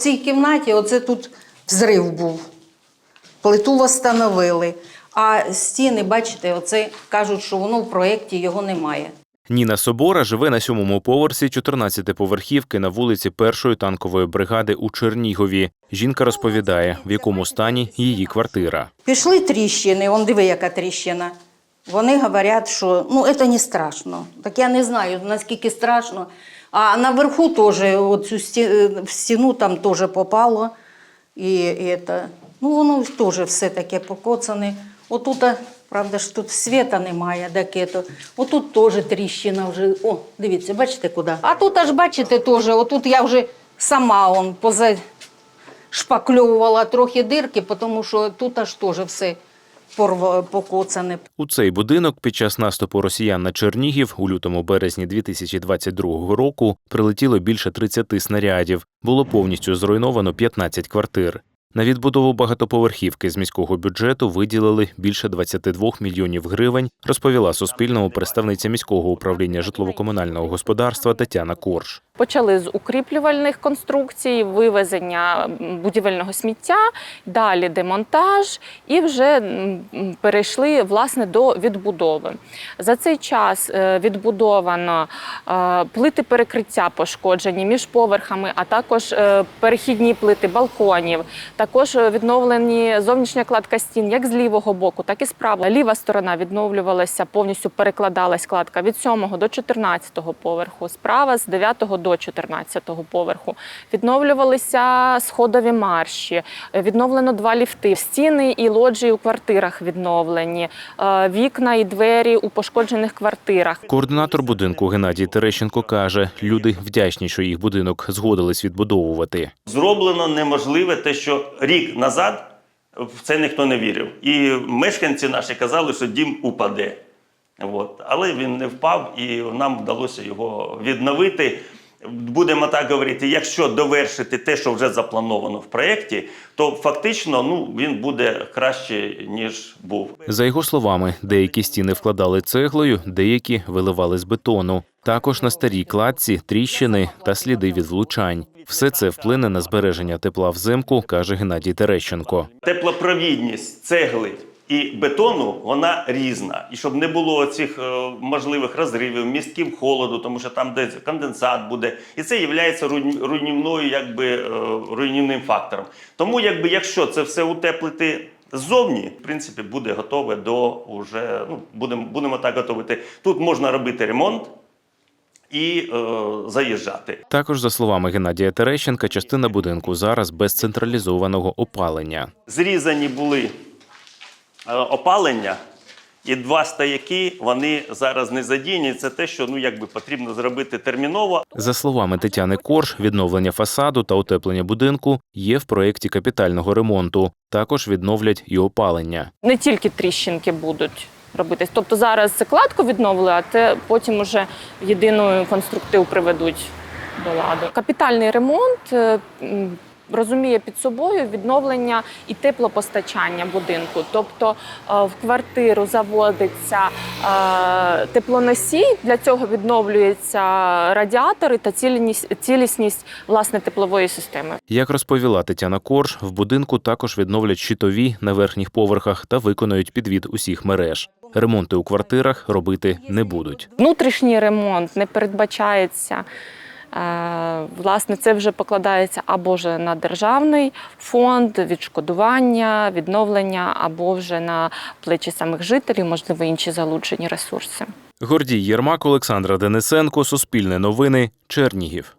цій кімнаті оце тут взрив був. Плиту встановили. А стіни, бачите, оце кажуть, що воно в проєкті його немає. Ніна Собора живе на сьомому поверсі 14-поверхівки на вулиці першої танкової бригади у Чернігові. Жінка розповідає, в якому стані її квартира. Пішли тріщини, он диви, яка тріщина. Вони говорять, що ну, це не страшно. Так я не знаю, наскільки страшно. А наверху теж, оцю сті- в стіну там теж попало. І, і це, ну, воно теж все таке покоцане. Отут, а, правда ж, тут світа немає, таке то. Отут теж тріщина вже. О, дивіться, бачите куди? А тут аж бачите теж, отут я вже сама он поза трохи дирки, тому що тут аж теж все порва- покоцане. У цей будинок під час наступу росіян на Чернігів у лютому березні 2022 року прилетіло більше 30 снарядів. Було повністю зруйновано 15 квартир. На відбудову багатоповерхівки з міського бюджету виділили більше 22 мільйонів гривень, розповіла Суспільному представниця міського управління житлово-комунального господарства Тетяна Корж. Почали з укріплювальних конструкцій, вивезення будівельного сміття, далі демонтаж, і вже перейшли власне до відбудови. За цей час е, відбудовано е, плити перекриття пошкоджені між поверхами, а також е, перехідні плити балконів. Також відновлені зовнішня кладка стін як з лівого боку, так і з правого. Ліва сторона відновлювалася, повністю перекладалась кладка від 7 до 14 поверху, справа з 9 до 14 поверху. Відновлювалися сходові марші, відновлено два ліфти, стіни і лоджії у квартирах відновлені, е, вікна і двері у пошкоджених квартирах. Координатор будинку Геннадій Терещенко каже, люди вдячні, що їх будинок згодились відбудовувати. Зроблено неможливе те, що рік назад в це ніхто не вірив. І мешканці наші казали, що дім упаде. От. Але він не впав, і нам вдалося його відновити. Будемо так говорити, якщо довершити те, що вже заплановано в проєкті, то фактично ну, він буде краще, ніж був. За його словами, деякі стіни вкладали цеглою, деякі виливали з бетону. Також на старій кладці тріщини та сліди від влучань. Все це вплине на збереження тепла взимку, каже Геннадій Терещенко. Теплопровідність цегли і бетону вона різна. І щоб не було цих е, можливих розривів, містків холоду, тому що там десь конденсат буде, і це є руйнівною, якби е, руйнівним фактором. Тому, якби якщо це все утеплити. Ззовні, в принципі, буде готове до уже, ну, будемо, будемо так готувати. Тут можна робити ремонт і е, заїжджати. Також, за словами Геннадія Терещенка, частина будинку зараз без централізованого опалення. Зрізані були е, опалення, і два стояки вони зараз не задіяні. Це те, що ну якби потрібно зробити терміново. За словами Тетяни Корж, відновлення фасаду та утеплення будинку є в проєкті капітального ремонту. Також відновлять і опалення. Не тільки тріщинки будуть робитись. Тобто зараз кладку відновили, а те потім уже єдину конструктив приведуть до ладу. Капітальний ремонт е, розуміє під собою відновлення і теплопостачання будинку. Тобто е, в квартиру заводиться е, теплоносій, для цього відновлюються радіатори та цілісність, цілісність власне теплової системи. Як розповіла Тетяна Корж, в будинку також відновлять щитові на верхніх поверхах та виконають підвід усіх мереж. Ремонти у квартирах робити не будуть. Внутрішній ремонт не передбачається. Е, Власне, це вже покладається або ж на державний фонд відшкодування, відновлення, або вже на плечі самих жителів, можливо, інші залучені ресурси. Гордій Єрмак, Олександра Денисенко, Суспільне новини, Чернігів.